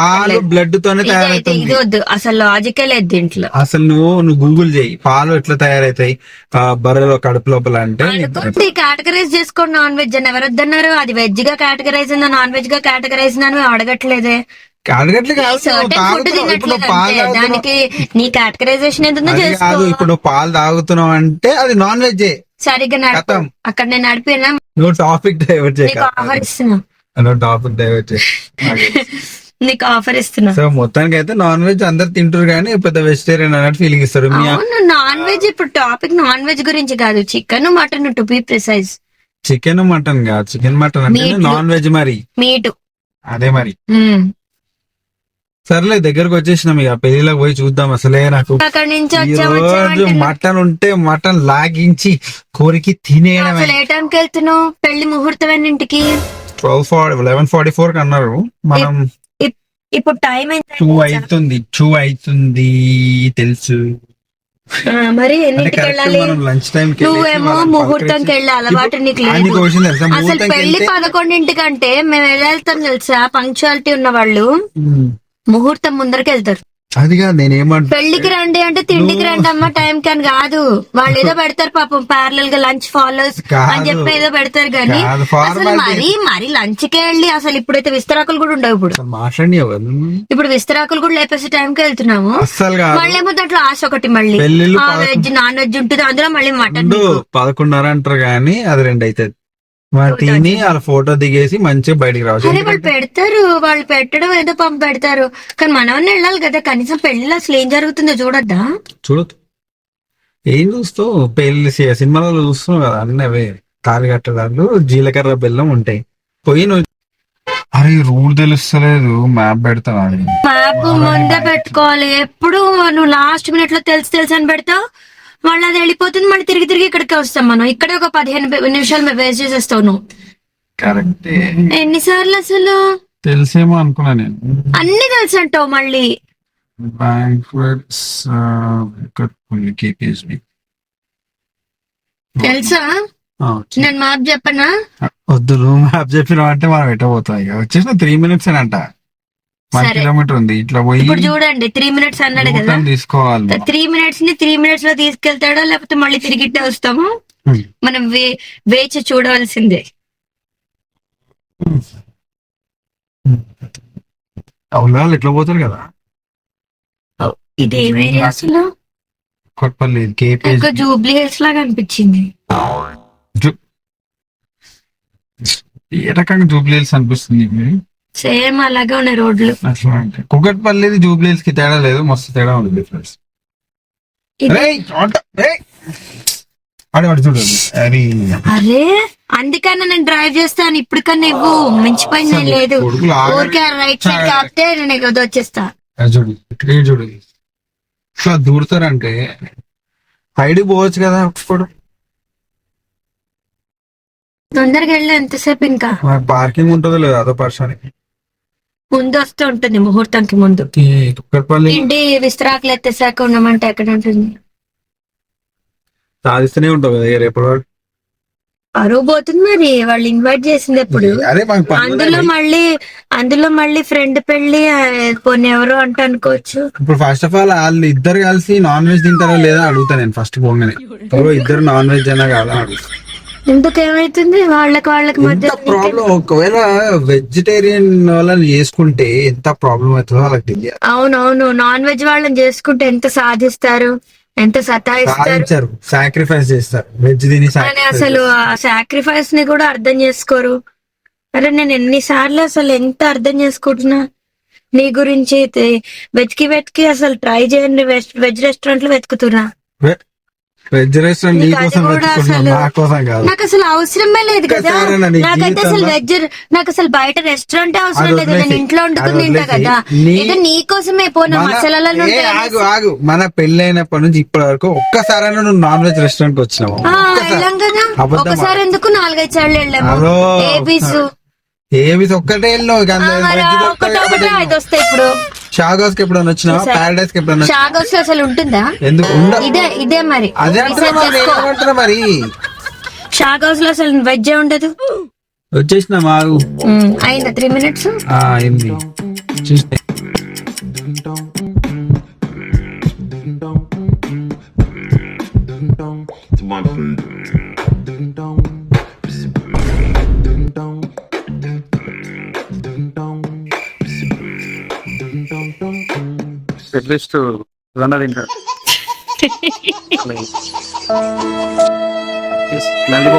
పాలు బ్లడ్ తోనే తయారవుతుంది ఇది వద్దు అసలు లాజికే లేదు దీంట్లో. అసలు నువ్వు నువ్వు గూగుల్ చేయి. పాలు ఎట్లా తయారవుతాయి బర్రెలో కడుపు లోపల అంటే కేటగరైజ్ చేసుకోండి నాన్ వెజ్ అని. ఎవరు వద్దన్నారు? అది వెజ్గా కేటగరైజ్ ఉందా నాన్ వెజ్గా కేటగరైజ్ అని అడగట్లేదే. దానికి నీ కేటగరైజేషన్ ఏంటో కాదు. ఇప్పుడు పాలు తాగుతున్నావు అంటే అది నాన్ వెజ్ సరిగ్గా. అక్కడ నేను నడిపినా? నువ్వు టాపిక్ డైవర్ట్ నువ్వు టాపిక్ డైవర్ట్ చేయి. నీకు ఆఫర్ ఇస్తున్నా. సో మొత్తానికి అయితే నాన్ వెజ్ అందరు తింటారు కానీ పెద్ద వెజిటేరియన్ అన్నట్టు ఫీలింగ్ ఇస్తారు. మీ అవును నాన్ వెజ్ ఇప్పుడు టాపిక్ నాన్ వెజ్ గురించి కాదు. Chicken mutton to be precise chicken mutton కాదు చికెన్ మటన్ అంటే. నాన్ వెజ్ మరి? మీటు. అదే మరి. సర్లే దగ్గరకు వచ్చేసినాం ఇక. పెళ్ళిలోకి పోయి చూద్దాం అసలే నాకు. అక్కడ నుంచి ఈ వచ్చా రోజు మటన్ ఉంటే మటన్ లాగించి కోరికి తినేయడమే. అసలు ఏ టైంకి వెళ్తున్నావు? పెళ్ళి ముహూర్తం ఎన్నింటికి? Twelve forty eleven forty four అన్నారు. మనం ఇప్పుడు టైం ఎంత టూ అవుతుంది టూ అవుతుంది తెలుసు. మరి ఎన్నింటికి వెళ్ళాలి? నువ్వేమో ముహూర్తంకి వెళ్ళే అలవాటు నీకు లేదు. అసలు పెళ్ళి పదకొండింటికంటే మేము ఎలా వెళ్తాం తెలుసా? పంక్చువాలిటీ ఉన్న వాళ్ళు ముహూర్తం ముందరికి వెళ్తారు. అది కాదు నేనేమంటా పెళ్ళికి రండి అంటే తిండికి రండి అమ్మ టైం కని కాదు. వాళ్ళు ఏదో పెడతారు పాపం ప్యారలల్గా లంచ్ ఫాలోస్. అని చెప్పి ఏదో పెడతారు కానీ అసలు. మరి మరి లంచ్ కే వెళ్ళి అసలు ఇప్పుడైతే విస్తరాకులు కూడా ఉండవు ఇప్పుడు. మాట్లాడి ఇప్పుడు విస్తరాకులు కూడా లేపేసే టైం కి వెళ్తున్నాము. కాదు. మళ్ళేమో దాంట్లో ఆశ ఒకటి మళ్ళీ. వెజ్ నాన్ వెజ్ ఉంటుంది అందులో మళ్ళీ మటన్ పదకొండున్నర అంటారు కానీ అది రెండు అవుతుంది మరి తిని వాళ్ళ ఫోటో దిగేసి మంచిగా బయటికి రావచ్చు. అరే వాళ్ళు పెడతారు వాళ్ళు పెట్టడం ఏదో పంప పెడతారు. కానీ మనవన్నీ వెళ్ళాలి కదా కనీసం పెళ్ళిలో అసలు ఏం జరుగుతుందో చూడొద్దా? చూడదు ఏం చూస్తావు? పెళ్ళి సి- సినిమాలలో చూస్తున్నావు కదా అన్నీ అవే. తాలి కట్టడాలు జీలకర్ర బెల్లం ఉంటాయి. పోయి నువ్వు అరే రూల్ తెలుస్తలేదు. మ్యాప్ పెడతాను అది మ్యాప్ ముందే పెట్టుకోవాలి. ఎప్పుడు నువ్వు లాస్ట్ మినిట్లో తెలిసి తెలిసి అని పెడతావు? మళ్ళీ అది వెళ్ళిపోతుంది మళ్ళీ తిరిగి తిరిగి ఇక్కడికి వస్తాం మనం. ఇక్కడే ఒక పదిహేను నిమిషాలు వేస్ట్ చేసేస్తావు నువ్వు. కరెక్ట్. ఎన్నిసార్లు అసలు? తెలిసేమో అనుకున్నా నేను. అన్ని తెలిసి అంటావు మళ్ళీ బ్యాంక్వెట్స్ కేపీఎస్బి తెలుసా? నేను మ్యాప్ చెప్పనా? వద్దు రూమ్ మ్యాప్ చెప్పిన అంటే మనం ఎట్ట పోతాం ఇక. వచ్చేసిన త్రీ మినిట్స్ అంట వన్. కిలోమీటర్ ఉంది. ఇట్లా పోయి ఇప్పుడు చూడండి త్రీ మినిట్స్ అన్నాడు కదా. తీసుకోవాలి. త్రీ మినిట్స్ని త్రీ మినిట్స్లో తీసుకెళ్తాడో లేకపోతే మళ్ళీ తిరిగిట్టే వస్తాము. మనం వే- వేచి చూడవలసిందే. అవును ఎట్లా పోతారు కదా? ఇది ఏమేరియా అసలు? కొట్టపల్లి కేపీఎస్ ఇంకా జూబ్లీ హిల్స్ లాగా అనిపించింది. ఏ రకంగా జూబ్లీహిల్స్ అనిపిస్తుంది మీకు? సేమ్ అలాగే ఉన్నాయి రోడ్లు. అట్లా అంటే. కుకట్పల్లిది జూబ్లీహిల్స్కి తేడా లేదు మస్తు తేడా ఉంది డిఫరెన్స్ ఇది- అరే. అందుకన్నా నేను డ్రైవ్ చేస్తాను ఇప్పటికన్నా ఇవ్వు. మించిపోయింది ఏం లేదు. కొడుకులు ఆగరు. ఊరికే రైట్ సైడ్ కాపితే నేను ఇక వచ్చేస్తా అది చూడు. చూడు. ఇట్లా దూరుతారంటే సైడ్కి పోవచ్చు కదా ఇప్పుడు తొందరగా వెళ్ళి ఎంతసేపు ఇంకా? పార్కింగ్ ఉంటుందో లేదు అదో పర్సన్ ముందు వస్తూ ఉంటుంది ముహూర్తానికి ముందు కుక్కట్పల్లి ఇంటి విస్తరాకులు ఎత్తేసాక ఉండమంటే ఎక్కడ ఉంటుంది సాధిస్తూనే ఉంటావు కదా రేపు వరకు. అరువు పోతుంది మరి వాళ్ళు ఇన్వైట్ చేసింది ఎప్పుడు అదే మాకు పని అందులో. మళ్ళీ అందులో మళ్ళీ ఫ్రెండ్ పెళ్ళి ఆ, కొన్ని ఎవరు అంట అనుకోవచ్చు ఇప్పుడు ఫస్ట్ ఆఫ్ ఆల్ వాళ్ళు ఇద్దరు కలిసి నాన్ వెజ్ తింటారా లేదా అడుగుతా నేను ఫస్ట్ పోగానే ఎవరో ఇద్దరు నాన్ వెజ్ అయినా కాదా అని అడుగుతా. ఎందుకు ఏమైతుంది వాళ్ళకి వాళ్ళకి మధ్య ప్రాబ్లం ఒకవేళ వెజిటేరియన్ వాళ్ళని చేసుకుంటే ఎంత ప్రాబ్లం అవుతుందో వాళ్ళకి తెలియదు. అవునవును. నాన్ వెజ్ వాళ్ళని చేసుకుంటే ఎంత సాధిస్తారు? ఎంత సతాయిస్తారు? సాక్రిఫైస్ చేస్తారు. వెజ్ తిని అసలు ఆ సాక్రిఫైస్ని కూడా అర్థం చేసుకోరు. అరే నేను ఎన్నిసార్లు అసలు ఎంత అర్థం చేసుకుంటున్నా? నీ గురించి అయితే. వెతికి వెతికి అసలు ట్రై చేయండి వెజ్ రెస్టారెంట్లో వెతుకుతున్నా. వెజ్ రెస్టారెంట్ నీ నీకు అది కోసం కూడా వెతుకున్నాం అసలు- నా కోసం కాదు. నాకు అసలు అవసరమే లేదు కదా. నా నాకైతే అసలు జీవితంలో- వెజ్ నాకు అసలు బయట రెస్టారెంట్ అవసరం అది లేదు. నేను వదిలేసి, ఇంట్లో వండుకుని అది తింటా వదిలేసి, కదా. నీ- ఏదో నీ కోసమే పోనా మన- మసాలాలు ఏ, ఆగు ఆగు. మన పెళ్ళైనప్పటి నుంచి ఇప్పటి వరకు ఒక్కసారైనా నువ్వు నాన్ వెజ్ రెస్టారెంట్కి వచ్చినావు. ఒక్కసారి. వెళ్ళాం కదా? ఒకసారి ఎందుకు నాలుగైదు సార్లు వెళ్ళాము? హలో. ఏబీస్ ఏవి ఒక్కటే వెళ్ళినావు ఇక అందులో మరి veg ఒకటి ఒకటి. ఐదు వస్తాయి ఇప్పుడు. షాగోస్కి ఎప్పుడైనా వచ్చినా పారాడైస్కి ఎప్పుడైనా షాగోస్ అసలు ఉంటుందా ఎందుకు ఇదే ఇదే మరి అదే అంటున్నా మరి షాగోస్లో అసలు వెజ్ ఉండదు వచ్చేసిన మారు అయిందా త్రీ మినిట్స్ అయింది చూస్తే Dum dum dum dum at least run తింటాడు నందిపో